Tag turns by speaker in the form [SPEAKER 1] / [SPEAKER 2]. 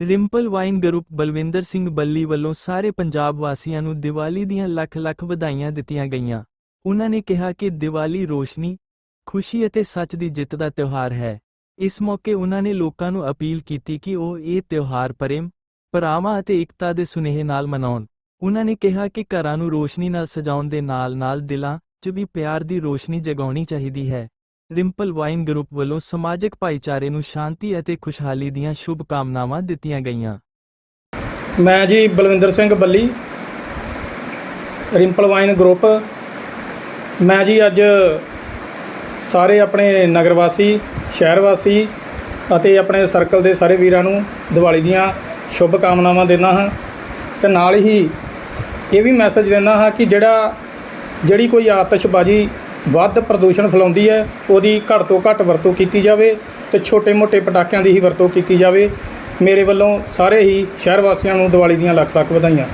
[SPEAKER 1] Rimple wine group Balwinder Singh Balli ਵੱਲੋਂ ਸਾਰੇ ਪੰਜਾਬ ਵਾਸੀਆਂ ਨੂੰ ਦੀਵਾਲੀ ਦੀਆਂ ਲੱਖ ਲੱਖ ਵਧਾਈਆਂ ਦਿੱਤੀਆਂ ਗਈਆਂ। ਉਹਨਾਂ ਨੇ ਕਿਹਾ ਕਿ ਦੀਵਾਲੀ ਰੋਸ਼ਨੀ, ਖੁਸ਼ੀ ਅਤੇ ਸੱਚ ਦੀ ਜਿੱਤ ਦਾ ਤਿਉਹਾਰ ਹੈ। ਇਸ ਮੌਕੇ ਉਹਨਾਂ ਨੇ ਲੋਕਾਂ ਨੂੰ ਅਪੀਲ ਕੀਤੀ ਕਿ ਉਹ ਇਹ ਤਿਉਹਾਰ ਪ੍ਰੇਮ, ਭਰਾਵਾਂ ਅਤੇ ਇਕਤਾ ਦੇ ਸੁਨੇਹੇ ਨਾਲ ਮਨਾਉਣ। ਉਹਨਾਂ ਨੇ ਕਿਹਾ ਕਿ ਘਰਾਂ ਨੂੰ ਰੋਸ਼ਨੀ ਨਾਲ ਸਜਾਉਣ ਦੇ ਨਾਲ-ਨਾਲ ਦਿਲਾਂ 'ਚ ਵੀ ਪਿਆਰ ਦੀ ਰੋਸ਼ਨੀ ਜਗਾਉਣੀ ਚਾਹੀਦੀ ਹੈ। ਰਿੰਪਲ ਵਾਈਨ ਗਰੁੱਪ ਵੱਲੋਂ ਸਮਾਜਿਕ ਭਾਈਚਾਰੇ ਨੂੰ ਸ਼ਾਂਤੀ ਅਤੇ ਖੁਸ਼ਹਾਲੀ ਦੀਆਂ ਸ਼ੁਭ ਕਾਮਨਾਵਾਂ ਦਿੱਤੀਆਂ ਗਈਆਂ।
[SPEAKER 2] ਮੈਂ ਜੀ ਬਲਵਿੰਦਰ ਸਿੰਘ ਬੱਲੀ ਰਿੰਪਲ ਵਾਈਨ ਗਰੁੱਪ ਮੈਂ ਜੀ ਅੱਜ ਸਾਰੇ ਆਪਣੇ ਨਗਰ ਵਾਸੀ ਸ਼ਹਿਰ ਵਾਸੀ ਅਤੇ ਆਪਣੇ ਸਰਕਲ ਦੇ ਸਾਰੇ ਵੀਰਾਂ ਨੂੰ ਦੀਵਾਲੀ ਦੀਆਂ ਸ਼ੁਭ ਕਾਮਨਾਵਾਂ ਦਿੰਦਾ ਹਾਂ ਤੇ ਨਾਲ ਹੀ ਇਹ ਵੀ ਮੈਸੇਜ ਦਿੰਦਾ ਹਾਂ ਕਿ ਜਿਹੜਾ, ਜਿਹੜੀ ਕੋਈ ਆਤਿਸ਼ਬਾਜ਼ੀ ਵੱਧ ਪ੍ਰਦੂਸ਼ਣ ਫੈਲਾਉਂਦੀ ਹੈ, ਉਹਦੀ ਘੱਟ ਤੋਂ ਘੱਟ ਵਰਤੋਂ ਕੀਤੀ ਜਾਵੇ ਤੇ ਛੋਟੇ-ਮੋਟੇ ਪਟਾਕਿਆਂ ਦੀ ਹੀ ਵਰਤੋਂ ਕੀਤੀ ਜਾਵੇ। ਮੇਰੇ ਵੱਲੋਂ ਸਾਰੇ ਹੀ ਸ਼ਹਿਰ ਵਾਸੀਆਂ ਨੂੰ ਦੀਵਾਲੀ ਦੀਆਂ ਲੱਖ ਲੱਖ ਵਧਾਈਆਂ।